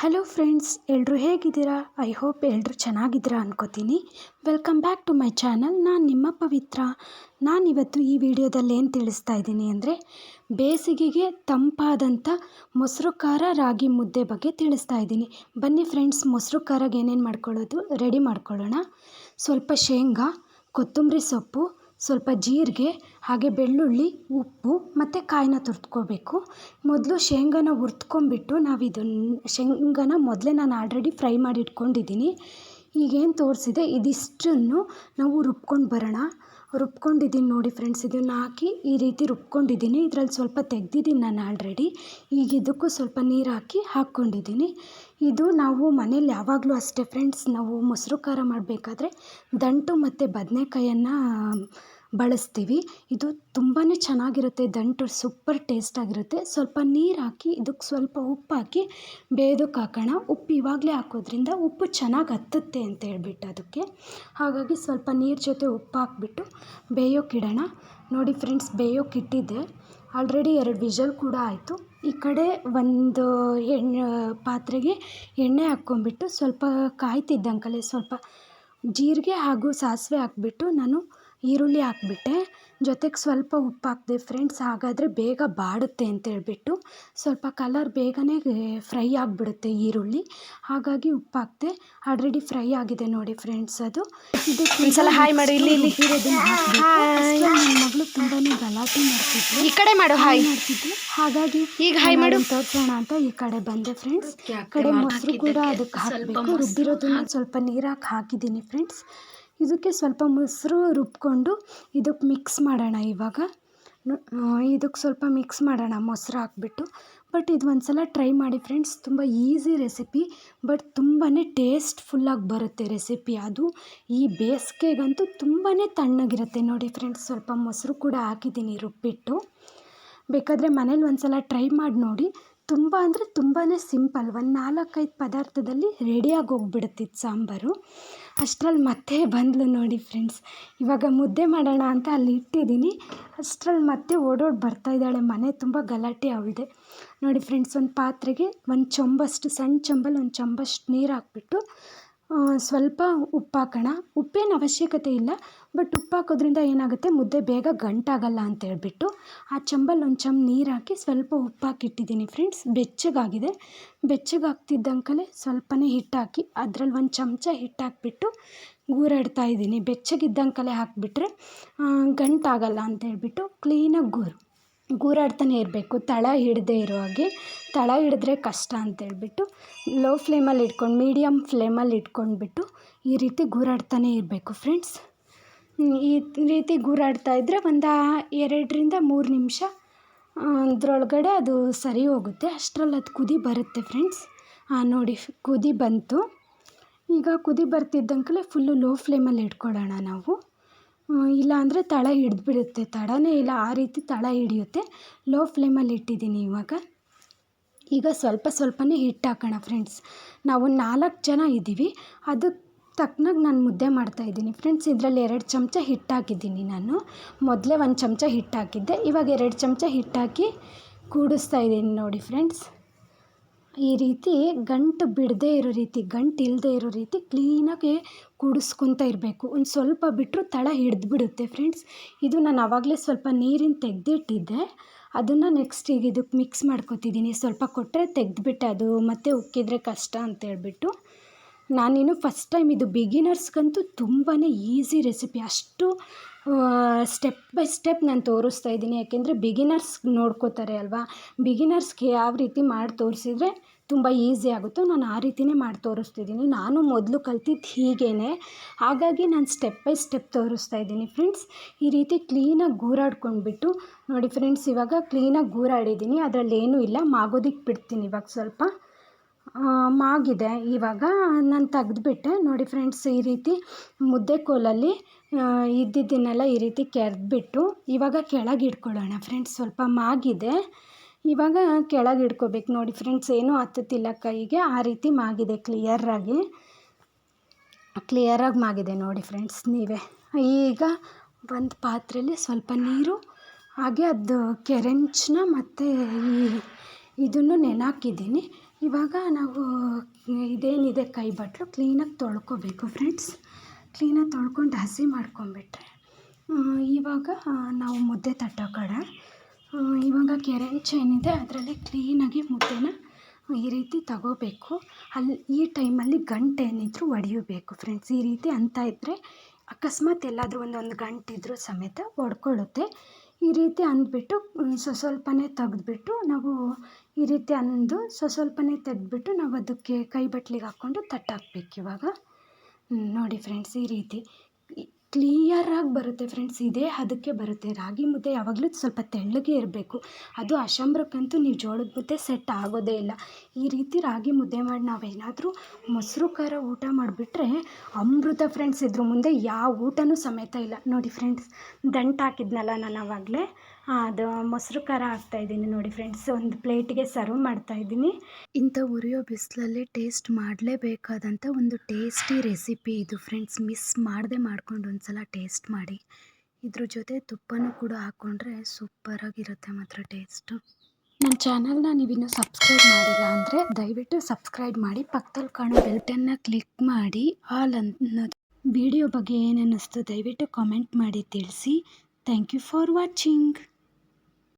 Hello friends ಎಲ್ಲರೂ ಹೇಗಿದ್ದೀರಾ? I hope ಎಲ್ಲರೂ ಚೆನ್ನಾಗಿದ್ದೀರಾ ಅನ್ಕೋತೀನಿ. Welcome back to my channel ನಾನು ನಿಮ್ಮ ಪವಿತ್ರ. ನಾನಿವತ್ತು ಈ ವಿಡಿಯೋದಲ್ಲಿ ಏನು ತಿಳಿಸ್ತಾ ಇದ್ದೀನಿ ಅಂದರೆ, ಬೇಸಿಗೆಗೆ ತಂಪಾದಂಥ ಮೊಸರು ಖಾರ ರಾಗಿ ಮುದ್ದೆ ಬಗ್ಗೆ ತಿಳಿಸ್ತಾ ಇದ್ದೀನಿ. ಬನ್ನಿ ಫ್ರೆಂಡ್ಸ್ ಮೊಸರು ಖಾರಾಗೆ ಏನೇನು ಮಾಡ್ಕೊಳ್ಳೋದು? ರೆಡಿ ಮಾಡ್ಕೊಳ್ಳೋಣ. ಸ್ವಲ್ಪ ಶೇಂಗಾ, ಕೊತ್ತಂಬರಿ ಸೊಪ್ಪು ಸ್ವಲ್ಪ ಜೀರಿಗೆ, ಹಾಗೆ ಬೆಳ್ಳುಳ್ಳಿ, ಉಪ್ಪು ಮತ್ತು ಕಾಯಿನ ತುರ್ದ್ಕೋಬೇಕು. ಮೊದಲು ಶೇಂಗಾನ ಹುರ್ದ್ಕೊಂಬಿಟ್ಟು ನಾವು ಇದನ್ನು ಶೇಂಗಾನ ಮೊದಲೇ ನಾನು ಆಲ್ರೆಡಿ ಫ್ರೈ ಮಾಡಿ ಇಟ್ಕೊಂಡಿದ್ದೀನಿ ಈಗೇನು ತೋರಿಸಿದೆ? ಇದಿಷ್ಟನ್ನು ನಾವು ರುಬ್ಕೊಂಡು ಬರೋಣ. ರುಬ್ಕೊಂಡಿದ್ದೀನಿ ನೋಡಿ ಫ್ರೆಂಡ್ಸ್, ಇದನ್ನು ಹಾಕಿ ಈ ರೀತಿ ರುಬ್ಕೊಂಡಿದ್ದೀನಿ. ಇದರಲ್ಲಿ ಸ್ವಲ್ಪ ತೆಗ್ದಿದ್ದೀನಿ ನಾನು ಆಲ್ರೆಡಿ. ಈಗ ಇದಕ್ಕೂ ಸ್ವಲ್ಪ ನೀರು ಹಾಕಿ ಹಾಕ್ಕೊಂಡಿದ್ದೀನಿ. ಇದು ನಾವು ಮನೇಲಿ ಯಾವಾಗಲೂ ಅಷ್ಟೇ ಫ್ರೆಂಡ್ಸ್, ನಾವು ಮೊಸರು ಖಾರ ಮಾಡಬೇಕಾದ್ರೆ ದಂಟು ಮತ್ತು ಬದನೆಕಾಯನ್ನು ಬಳಸ್ತೀವಿ. ಇದು ತುಂಬಾ ಚೆನ್ನಾಗಿರುತ್ತೆ. ದಂಟು ಸೂಪರ್ ಟೇಸ್ಟಾಗಿರುತ್ತೆ ಸ್ವಲ್ಪ ನೀರು ಹಾಕಿ, ಇದಕ್ಕೆ ಸ್ವಲ್ಪ ಉಪ್ಪು ಹಾಕಿ ಬೇಯೋದಕ್ಕೆ ಹಾಕೋಣ. ಉಪ್ಪು ಇವಾಗಲೇ ಹಾಕೋದ್ರಿಂದ ಉಪ್ಪು ಚೆನ್ನಾಗಿ ಹತ್ತುತ್ತೆ ಅಂತ ಹೇಳ್ಬಿಟ್ಟು ಅದಕ್ಕೆ. ಹಾಗಾಗಿ ಸ್ವಲ್ಪ ನೀರು ಜೊತೆ ಉಪ್ಪು ಹಾಕ್ಬಿಟ್ಟು ಬೇಯೋಕ್ಕಿಡೋಣ ನೋಡಿ ಫ್ರೆಂಡ್ಸ್ ಬೇಯೋಕ್ಕಿಟ್ಟಿದ್ದೆ ಆಲ್ರೆಡಿ ಎರಡು ವಿಷಲ್ ಕೂಡ ಆಯಿತು. ಈ ಕಡೆ ಒಂದು ಎಣ್ಣೆ, ಪಾತ್ರೆಗೆ ಎಣ್ಣೆ ಹಾಕ್ಕೊಂಬಿಟ್ಟು ಸ್ವಲ್ಪ ಕಾಯ್ತಿದ್ದಂಕಲೆ ಸ್ವಲ್ಪ ಜೀರಿಗೆ ಹಾಗೂ ಸಾಸಿವೆ ಹಾಕ್ಬಿಟ್ಟು ನಾನು ಈರುಳ್ಳಿ ಹಾಕ್ಬಿಟ್ಟೆ. ಜೊತೆಗೆ ಸ್ವಲ್ಪ ಉಪ್ಪು ಹಾಕಿದೆ ಫ್ರೆಂಡ್ಸ್ ಹಾಗಾದರೆ ಬೇಗ ಬಾಡುತ್ತೆ ಅಂತ ಹೇಳ್ಬಿಟ್ಟು ಸ್ವಲ್ಪ ಕಲರ್ ಬೇಗನೆ ಫ್ರೈ ಆಗಿಬಿಡುತ್ತೆ ಈರುಳ್ಳಿ. ಹಾಗಾಗಿ ಉಪ್ಪು ಹಾಕಿದೆ ಆಲ್ರೆಡಿ ಫ್ರೈ ಆಗಿದೆ ನೋಡಿ ಫ್ರೆಂಡ್ಸ್ ಅದು. ಇದು ಒಂದ್ಸಲ ಹಾಯ್ ಮಾಡಿ ಇಲ್ಲಿ ಇಲ್ಲಿ. ನನ್ನ ಮಗಳು ತುಂಬಾ ಗಲಾಟೆ ಮಾಡ್ತಿದ್ಲು. ಈ ಕಡೆ ಮಾಡು ಹಾಯ್ ಮಾಡ್ತಿದ್ಲು. ಹಾಗಾಗಿ ಈಗ ಹಾಯ್ ಮಾಡು. ತೋರಿಸೋಣ ಅಂತ ಈ ಕಡೆ ಬಂದೆ ಫ್ರೆಂಡ್ಸ್ ಕಡೆ ಮೊಸರು ಕೂಡ ಅದಕ್ಕೆ ಹಾಕಬೇಕು. ರುಬ್ಬಿರೋದನ್ನ ಸ್ವಲ್ಪ ನೀರಾಕಿ ಹಾಕಿದ್ದೀನಿ ಫ್ರೆಂಡ್ಸ್ ಇದಕ್ಕೆ ಸ್ವಲ್ಪ ಮೊಸರು ರುಬ್ಬಿಕೊಂಡು ಇದಕ್ಕೆ ಮಿಕ್ಸ್ ಮಾಡೋಣ ಇವಾಗ. ಇದಕ್ಕೆ ಸ್ವಲ್ಪ ಮಿಕ್ಸ್ ಮಾಡೋಣ ಮೊಸರು ಹಾಕ್ಬಿಟ್ಟು. ಬಟ್ ಇದು ಒಂದು ಸಲ ಟ್ರೈ ಮಾಡಿ ಫ್ರೆಂಡ್ಸ್ ತುಂಬ ಈಸಿ ರೆಸಿಪಿ ಬಟ್ ತುಂಬಾ ಟೇಸ್ಟ್ಫುಲ್ಲಾಗಿ ಬರುತ್ತೆ ರೆಸಿಪಿ ಅದು. ಈ ಬೇಸಿಗೆಗಂತೂ ತುಂಬಾ ತಣ್ಣಗಿರುತ್ತೆ ನೋಡಿ ಫ್ರೆಂಡ್ಸ್ ಸ್ವಲ್ಪ ಮೊಸರು ಕೂಡ ಹಾಕಿದ್ದೀನಿ ರುಬ್ಬಿಟ್ಟು. ಬೇಕಾದರೆ ಮನೇಲಿ ಒಂದು ಸಲ ಟ್ರೈ ಮಾಡಿ ನೋಡಿ. ತುಂಬ ಅಂದರೆ ತುಂಬಾ ಸಿಂಪಲ್. ಒಂದು ನಾಲ್ಕೈದು ಪದಾರ್ಥದಲ್ಲಿ ರೆಡಿಯಾಗಿ ಹೋಗ್ಬಿಡುತ್ತಿತ್ತು ಸಾಂಬಾರು. ಅಷ್ಟ್ರಲ್ಲಿ ಮತ್ತೆ ಬಂದ್ಲು ನೋಡಿ ಫ್ರೆಂಡ್ಸ್ ಇವಾಗ ಮುದ್ದೆ ಮಾಡೋಣ ಅಂತ ಅಲ್ಲಿ ಇಟ್ಟಿದ್ದೀನಿ. ಅಷ್ಟರಲ್ಲಿ ಮತ್ತೆ ಓಡೋಡಿ ಬರ್ತಾಯಿದ್ದಾಳೆ ಮನೆ ತುಂಬ ಗಲಾಟೆ ಅವಳಿದೆ. ನೋಡಿ ಫ್ರೆಂಡ್ಸ್ ಒಂದು ಪಾತ್ರೆಗೆ ಒಂದು ಚೊಂಬಷ್ಟು ಸಣ್ಣ ಚೊಂಬಲ್ಲಿ ಒಂದು ಚೊಂಬಷ್ಟು ನೀರು ಹಾಕ್ಬಿಟ್ಟು ಸ್ವಲ್ಪ ಉಪ್ಪು ಹಾಕೋಣ. ಉಪ್ಪೇನು ಅವಶ್ಯಕತೆ ಇಲ್ಲ, ಬಟ್ ಉಪ್ಪು ಹಾಕೋದ್ರಿಂದ ಏನಾಗುತ್ತೆ? ಮುದ್ದೆ ಬೇಗ ಗಂಟಾಗಲ್ಲ ಅಂತ ಹೇಳ್ಬಿಟ್ಟು ಆ ಚಂಬಲ್ಲಿ ಒಂದು ಚಮ್ ನೀರು ಹಾಕಿ ಸ್ವಲ್ಪ ಉಪ್ಪು ಹಾಕಿಟ್ಟಿದ್ದೀನಿ ಫ್ರೆಂಡ್ಸ್. ಬೆಚ್ಚಗಾಗಿದೆ. ಬೆಚ್ಚಗಾಗ್ತಿದ್ದಂಕಲೇ ಸ್ವಲ್ಪನೇ ಹಿಟ್ಟಾಕಿ ಅದ್ರಲ್ಲಿ ಒಂದು ಚಮಚ ಹಿಟ್ಟು ಹಾಕ್ಬಿಟ್ಟು ಗೂರಾಡ್ತಾ ಇದ್ದೀನಿ. ಬೆಚ್ಚಗಿದ್ದಂಕಲೇ ಹಾಕಿಬಿಟ್ರೆ ಗಂಟಾಗಲ್ಲ ಅಂತ ಹೇಳ್ಬಿಟ್ಟು ಕ್ಲೀನಾಗಿ ಗೂರು. ಗೂರಾಡ್ತಾನೆ ಇರಬೇಕು, ತಳ ಹಿಡದೇ ಇರೋ ಹಾಗೆ. ತಳ ಹಿಡಿದ್ರೆ ಕಷ್ಟ ಅಂತೇಳ್ಬಿಟ್ಟು ಲೋ ಫ್ಲೇಮಲ್ಲಿ ಇಟ್ಕೊಂಡು ಮೀಡಿಯಮ್ ಫ್ಲೇಮಲ್ಲಿ ಇಟ್ಕೊಂಡ್ಬಿಟ್ಟು ಈ ರೀತಿ ಗೂರಾಡ್ತಾನೆ ಇರಬೇಕು ಫ್ರೆಂಡ್ಸ್ ಈ ರೀತಿ ಗೂರಾಡ್ತಾ ಇದ್ದರೆ ಒಂದು ಎರಡರಿಂದ ಮೂರು ನಿಮಿಷ ಅದರೊಳಗಡೆ ಅದು ಸರಿ ಹೋಗುತ್ತೆ. ಅಷ್ಟರಲ್ಲಿ ಅದು ಕುದಿ ಬರುತ್ತೆ ಫ್ರೆಂಡ್ಸ್ ಹಾಂ ನೋಡಿ, ಕುದಿ ಬಂತು. ಈಗ ಕುದಿ ಬರ್ತಿದ್ದಂಕಲೇ ಫುಲ್ಲು ಲೋ ಫ್ಲೇಮಲ್ಲಿ ಇಟ್ಕೊಳ್ಳೋಣ ನಾವು. ಇಲ್ಲ ಅಂದರೆ ತಳ ಹಿಡಿದ್ಬಿಡುತ್ತೆ. ತಡನೇ ಇಲ್ಲ, ಆ ರೀತಿ ತಳ ಹಿಡಿಯುತ್ತೆ. ಲೋ ಫ್ಲೇಮಲ್ಲಿ ಇಟ್ಟಿದ್ದೀನಿ ಇವಾಗ. ಈಗ ಸ್ವಲ್ಪ ಸ್ವಲ್ಪನೇ ಹಿಟ್ಟು ಹಾಕೋಣ ಫ್ರೆಂಡ್ಸ್ ನಾವು ನಾಲ್ಕು ಜನ ಇದ್ದೀವಿ. ಅದಕ್ಕೆ ತಕ್ಕನಾಗಿ ನಾನು ಮುದ್ದೆ ಮಾಡ್ತಾಯಿದ್ದೀನಿ ಫ್ರೆಂಡ್ಸ್ ಇದರಲ್ಲಿ ಎರಡು ಚಮಚ ಹಿಟ್ಟು ಹಾಕಿದ್ದೀನಿ ನಾನು. ಮೊದಲೇ ಒಂದು ಚಮಚ ಹಿಟ್ಟು ಹಾಕಿದ್ದೆ. ಇವಾಗ ಎರಡು ಚಮಚ ಹಿಟ್ಟು ಹಾಕಿ ಕೂಡಿಸ್ತಾ ಇದ್ದೀನಿ ನೋಡಿ ಫ್ರೆಂಡ್ಸ್ ಈ ರೀತಿ ಗಂಟು ಬಿಡದೇ ಇರೋ ರೀತಿ, ಗಂಟು ಇಲ್ಲದೆ ಇರೋ ರೀತಿ ಕ್ಲೀನಾಗಿ ಕೂಡಿಸ್ಕೊತ ಇರಬೇಕು. ಒಂದು ಸ್ವಲ್ಪ ಬಿಟ್ಟರು ತಳ ಹಿಡಿದ್ಬಿಡುತ್ತೆ ಫ್ರೆಂಡ್ಸ್ ಇದು ನಾನು ಆವಾಗಲೇ ಸ್ವಲ್ಪ ನೀರಿನ ತೆಗೆದಿಟ್ಟಿದ್ದೆ. ಅದನ್ನು ನೆಕ್ಸ್ಟ್ ಈಗ ಇದಕ್ಕೆ ಮಿಕ್ಸ್ ಮಾಡ್ಕೊತಿದ್ದೀನಿ ಸ್ವಲ್ಪ ಕೊಟ್ಟರೆ ತೆಗೆದುಬಿಟ್ಟೆ ಅದು, ಮತ್ತೆ ಉಕ್ಕಿದ್ರೆ ಕಷ್ಟ ಅಂತೇಳ್ಬಿಟ್ಟು ನಾನೇನು ಫಸ್ಟ್ ಟೈಮ್ ಇದು ಬಿಗಿನರ್ಸ್ಗಂತೂ ತುಂಬಾ ಈಸಿ ರೆಸಿಪಿ ಅಷ್ಟು ಸ್ಟೆಪ್ ಬೈ ಸ್ಟೆಪ್ ನಾನು ತೋರಿಸ್ತಾ ಇದ್ದೀನಿ. ಯಾಕೆಂದರೆ ಬಿಗಿನರ್ಸ್ ನೋಡ್ಕೋತಾರೆ ಅಲ್ವಾ? ಬಿಗಿನರ್ಸ್ಗೆ ಯಾವ ರೀತಿ ಮಾಡಿ ತೋರಿಸಿದ್ರೆ ತುಂಬ ಈಸಿ ಆಗುತ್ತೋ ನಾನು ಆ ರೀತಿಯೇ ಮಾಡಿ ತೋರಿಸ್ತಿದ್ದೀನಿ. ನಾನು ಮೊದಲು ಕಲ್ತಿದ್ದು ಹೀಗೇ ಹಾಗಾಗಿ ನಾನು ಸ್ಟೆಪ್ ಬೈ ಸ್ಟೆಪ್ ತೋರಿಸ್ತಾ ಇದ್ದೀನಿ ಫ್ರೆಂಡ್ಸ್ ಈ ರೀತಿ ಕ್ಲೀನಾಗಿ ಗೂರಾಡ್ಕೊಂಡ್ಬಿಟ್ಟು, ನೋಡಿ ಫ್ರೆಂಡ್ಸ್ ಇವಾಗ ಕ್ಲೀನಾಗಿ ಗೂರಾಡಿದ್ದೀನಿ. ಅದರಲ್ಲೇನೂ ಇಲ್ಲ. ಮಾಗೋದಕ್ಕೆ ಬಿಡ್ತೀನಿ ಇವಾಗ ಸ್ವಲ್ಪ. ಮಾಗಿದೆ. ಇವಾಗ ನಾನು ತೆಗೆದುಬಿಟ್ಟೆ. ನೋಡಿ ಫ್ರೆಂಡ್ಸ್ ಈ ರೀತಿ ಮುದ್ದೆ ಕೋಲಲ್ಲಿ ಇದ್ದಿದ್ದನ್ನೆಲ್ಲ ಈ ರೀತಿ ಕೆರೆದ್ಬಿಟ್ಟು ಇವಾಗ ಕೆಳಗೆ ಇಟ್ಕೊಳ್ಳೋಣ ಫ್ರೆಂಡ್ಸ್ ಸ್ವಲ್ಪ ಮಾಗಿದೆ. ಇವಾಗ ಕೆಳಗೆ ಇಟ್ಕೋಬೇಕು ನೋಡಿ ಫ್ರೆಂಡ್ಸ್ ಏನೂ ಹತ್ತುತ್ತಿಲ್ಲ ಕೈಗೆ. ಆ ರೀತಿ ಮಾಗಿದೆ ಕ್ಲಿಯರಾಗಿ ಕ್ಲಿಯರಾಗಿ ಮಾಗಿದೆ ನೋಡಿ ಫ್ರೆಂಡ್ಸ್ ನೀವೇ. ಈಗ ಒಂದು ಪಾತ್ರೆಯಲ್ಲಿ ಸ್ವಲ್ಪ ನೀರು, ಹಾಗೆ ಅದು ಕೆರೆಂಚನ್ನ ಮತ್ತು ಈ ಇದನ್ನು ನೆನೆ ಹಾಕಿದ್ದೀನಿ ಇವಾಗ ನಾವು ಇದೇನಿದೆ ಕೈ ಬಟ್ಲು ಕ್ಲೀನಾಗಿ ತೊಳ್ಕೊಬೇಕು ಫ್ರೆಂಡ್ಸ್. ಕ್ಲೀನಾಗಿ ತೊಳ್ಕೊಂಡು ಹಸಿ ಮಾಡ್ಕೊಂಬಿಟ್ರೆ ಇವಾಗ ನಾವು ಮುದ್ದೆ ತಟ್ಟೋ ಕಡೆ. ಇವಾಗ ಕೆರೆ ಹಂಚು ಏನಿದೆ ಅದರಲ್ಲಿ ಕ್ಲೀನಾಗಿ ಮುದ್ದೆನ ಈ ರೀತಿ ತಗೋಬೇಕು. ಅಲ್ಲಿ ಈ ಟೈಮಲ್ಲಿ ಗಂಟೆ ಏನಿದ್ರು ಒಡೆಯಬೇಕು ಫ್ರೆಂಡ್ಸ್. ಈ ರೀತಿ ಅಂತ ಇದ್ದರೆ ಅಕಸ್ಮಾತ್ ಎಲ್ಲಾದರೂ ಒಂದೊಂದು ಗಂಟಿದ್ರೂ ಸಮೇತ ಒಡ್ಕೊಳ್ಳುತ್ತೆ. ಈ ರೀತಿ ಅಂದ್ಬಿಟ್ಟು ಸ್ವ ಸ್ವಲ್ಪನೇ ತೆಗ್ದ್ಬಿಟ್ಟು ನಾವು ಈ ರೀತಿ ಅಂದು ಸ್ವ ಸ್ವಲ್ಪನೇ ತೆಗೆದ್ಬಿಟ್ಟು ನಾವು ಅದಕ್ಕೆ ಕೈ ಬಟ್ಲಿಗೆ ಹಾಕ್ಕೊಂಡು ತಟ್ಟಾಕ್ಬೇಕು ಇವಾಗ. ನೋಡಿ ಫ್ರೆಂಡ್ಸ್ ಈ ರೀತಿ. ಕ್ಲಿಯರಾಗಿ ಬರುತ್ತೆ ಫ್ರೆಂಡ್ಸ್ ಇದೇ ಹದಕ್ಕೆ ಬರುತ್ತೆ. ರಾಗಿ ಮುದ್ದೆ ಯಾವಾಗಲೂ ಸ್ವಲ್ಪ ತೆಳ್ಳಗೆ ಇರಬೇಕು. ಅದು ಅಶಂಬ್ರಕ್ಕಂತೂ ನೀವು ಜೋಳದ ಮುದ್ದೆ ಸೆಟ್ ಆಗೋದೇ ಇಲ್ಲ. ಈ ರೀತಿ ರಾಗಿ ಮುದ್ದೆ ಮಾಡಿ ನಾವೇನಾದರೂ ಮೊಸರು, ಖಾರ ಊಟ ಮಾಡಿಬಿಟ್ರೆ ಅಮೃತ ಫ್ರೆಂಡ್ಸ್ ಇದ್ರ ಮುಂದೆ ಯಾವ ಊಟನೂ ಸಮೇತ ಇಲ್ಲ. ನೋಡಿ ಫ್ರೆಂಡ್ಸ್ ದಂಟು ಹಾಕಿದ್ನಲ್ಲ ನಾನು ಆವಾಗಲೇ ಅದು ಮೊಸರು ಖಾರ ಹಾಕ್ತಾಯಿದ್ದೀನಿ ನೋಡಿ ಫ್ರೆಂಡ್ಸ್ ಒಂದು ಪ್ಲೇಟಿಗೆ ಸರ್ವ್ ಮಾಡ್ತಾ ಇದ್ದೀನಿ. ಇಂಥ ಉರಿಯೋ ಬಿಸಿಲಲ್ಲಿ ಟೇಸ್ಟ್ ಮಾಡಲೇಬೇಕಾದಂಥ ಒಂದು ಟೇಸ್ಟಿ ರೆಸಿಪಿ ಇದು ಫ್ರೆಂಡ್ಸ್ ಮಿಸ್ ಮಾಡದೆ ಮಾಡ್ಕೊಂಡು ಒಂದು ಸಲ ಟೇಸ್ಟ್ ಮಾಡಿ. ಇದ್ರ ಜೊತೆ ತುಪ್ಪನೂ ಕೂಡ ಹಾಕ್ಕೊಂಡ್ರೆ ಸೂಪರಾಗಿರುತ್ತೆ ಮಾತ್ರ ಟೇಸ್ಟು ನನ್ನ ಚಾನಲ್ನ ನೀವಿನ್ನೂ ಸಬ್ಸ್ಕ್ರೈಬ್ ಮಾಡಿಲ್ಲ ಅಂದರೆ ದಯವಿಟ್ಟು ಸಬ್ಸ್ಕ್ರೈಬ್ ಮಾಡಿ. ಪಕ್ಕದಲ್ಲಿ ಕಾಣೋ ಬೆಲ್ಟನ್ನು ಕ್ಲಿಕ್ ಮಾಡಿ. ಆಲ್ ಅನ್ನೋದು ವಿಡಿಯೋ ಬಗ್ಗೆ ಏನು ದಯವಿಟ್ಟು ಕಾಮೆಂಟ್ ಮಾಡಿ ತಿಳಿಸಿ. Thank you for watching